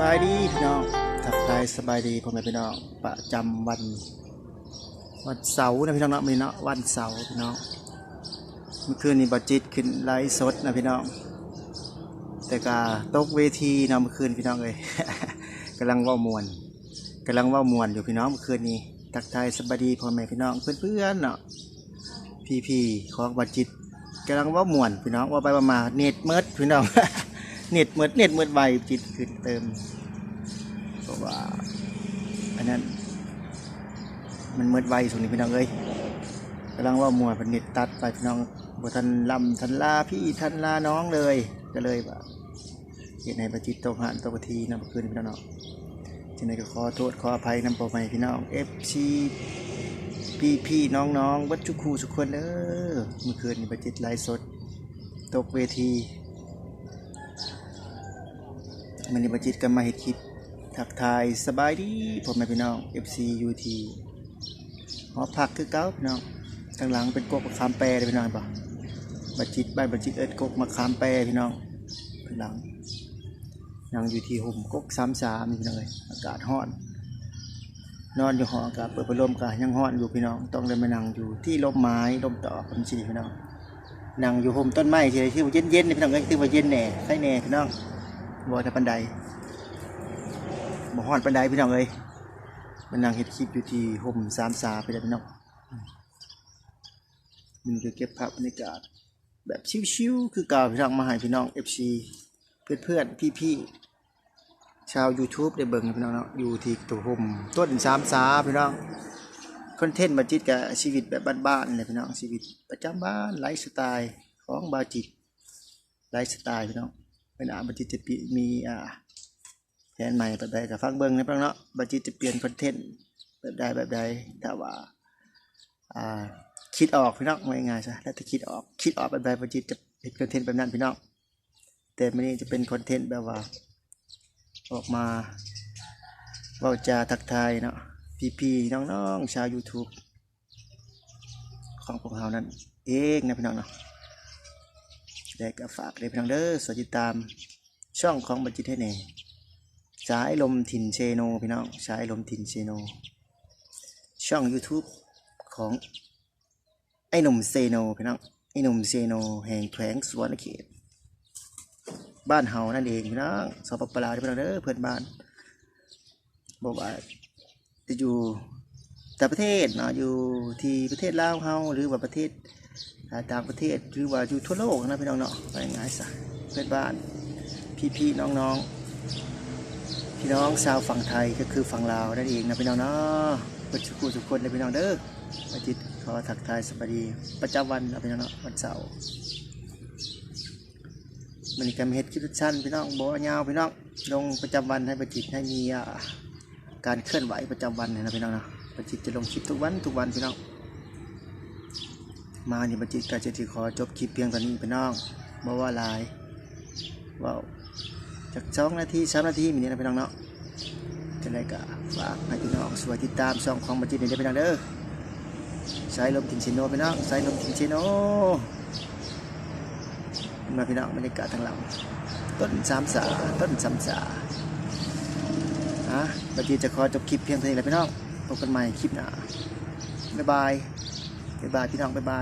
บายดีพี่น้องทักทายสบายดีพ่อแม่พี่น้องประจำวันวันเสาร์นะพี่น้องเนาะมีเนาะวันเสาร์พี่น้องเมื่อคืนนี้บัจิตขึ้นไลฟ์สดนะพี่น้อง แต่กาตกเวทีเนาะเมื่อคืนพี่น้องเลยกำลังว่ามวนกำลังว่ามวนอยู่พี่น้องเมื่อคืนนี้ทักทายสบายดีพ่อแม่พี่น้องเพื่อนๆเนาะพี่ๆของบัจิตกำลังว่ามวนพี่น้องว่าไปว่ามาเน็ตเมิดพี่น้อง เน็ตเมิดเน็ตเมิดไวจิตขึ้นเติมเพราะว่าอันนั้น มันเมิดไวส่วนนี้พี่น้องเอ้ยกำลังว่ามวยเป็นเน็ตตัดไปพี่น้องบทันลำทันลาพี่ทันลาน้องเลยก็เลยว่าเหตุในประจิตตกหันตกทีนำคืนพี่น้องเนาะจึงได้ก็ขอโทษขออภัยนำปอใหม่พี่น้อง FC พี่พี่น้องน้องวัดจุคูสุกคนเด้อเมื่อคืนประจิตไลฟ์สด ตกเวที มันนี้บัจิตกันมาเห็ดคลิปทักทายสบายดีผมแม่พี่น้อง FC UT หอพักคือเก้าพี่น้องทางหลังเป็นกกมะขามแปรเลยพี่น้องปะบัจิตบ้านบัจิตเอิดกกมะขามแปรพี่น้องทางหลังนั่งอยู่ที่ห่มกกสามสามพี่น้องเลยอากาศร้อน นอนอยู่หออากาศเปิดพัดลมกายังร้อนอยู่พี่น้อง ต้องเลยมานั่งอยู่ที่ร่มไม้ร่มต่อคนสีพี่น้องนั่งอยู่ห่มต้นไม้เฉยที่ว่าเย็นๆพี่น้องเอ้ยที่ว่าเย็นแหน่ใครแหน่พี่น้อง บ่แต่ปันไดบ่ฮอดปันไดพี่น้องเอ้ยมันนั่งเฮ็ดคลิปอยู่ที่ห่มสามสาไปแล้วพี่น้องมันก็เก็บภาพบรรยากาศแบบชิวๆคือเก่าพี่น้องมาให้พี่น้อง FC เพื่อนๆพี่ๆชาว YouTube ได้เบิ่งพี่น้องเนาะอยู่ที่ตัวห่มต้นสามสาพี่น้องคอนเทนต์บาจิตกับชีวิตแบบบ้านๆเลยพี่น้องชีวิตประจำบ้านไลฟ์สไตล์ของบาจิตไลฟ์สไตล์พี่น้อง เป็นอาบัจิตจะปีมีอ่าแผนใหม่แบบใดกับฟังเบิ้งนะพี่น้องเนาะบัจิตจะเปลี่ยนคอนเทนต์แบบใดแบบใดถ้าว่าอ่าคิดออกพี่น้องว่าง่ายๆซะแล้วถ้าคิดออกคิดออกแบบใดบัจิตจะเป็นคอนเทนต์แบบนั้นพี่น้องแต่ไม่นี่จะเป็นคอนเทนต์แบบว่า ออกมาเว่าจาทักทายเนาะพี่ๆน้องๆชาว YouTube ของพวกเรานั้นเองนะพี่น้องเนาะ ได้ก็ฝากเลยพี่น้องเด้อสวัสดีตามช่องของบัญจิตให้แน่สายลมถิ่นเชโนพี่น้องสายลมถิ่นเชโน ช่อง YouTube ของไอ้หนุ่มเซโนพี่น้องไอ้หนุ่มเซโนแห่งแขวงสวนเขต บ้านเฮานั่นเองพี่น้องสปปลาวพี่น้องเด้อเพื่อนบ้านบอกว่าจะอยู่แต่ประเทศเนาะอยู่ที่ประเทศลาวเฮาหรือว่าประเทศ ต่างประเทศหรือว่าอยู่ทั่วโลกนะพี่น้องเนาะไปง่ายๆซะเพื่อนบ้าน พี่ๆน้องๆ พี่น้องชาวฝั่งไทยก็คือฝั่งลาวนั่นเองนะพี่น้องเนาะเปิดสุขุทุกคนเลยพี่น้องเด้ออาทิตขอทักทายสวัสดี ประจำวันนะพี่น้องเนาะวันเสาร์มันนี้กำเฮ็ดคลิปสั้นพี่น้องบ่ยาวพี่น้องลงประจำวันให้ประจิตให้มีการเคลื่อนไหวประจำวันนะพี่น้องเนาะประจิตจะลงคลิปทุกวันทุกวันพี่น้อง มานี่บัจิตกาเจะที่ขอจบคลิปเพียงเท่านี้พี่น้องบ่ว่าลายว้าวจากสองนาทีสามนาทีมีนี่นะพี่น้องเนาะจะได้กะฝากให้พี่น้องสวยติดตามช่องของบัจิตนี่เด้อพี่น้องเด้อสายลมทินชิโนพี่น้องสายลมทินชิโนมาพี่น้องบรรยากาศทางหลังต้นสามสาต้นสามสาฮะบัจิตจะขอจบคลิปเพียงเท่านี้แหละพี่น้องพบกันใหม่คลิปหน้าบ๊ายบาย บ๊ายบา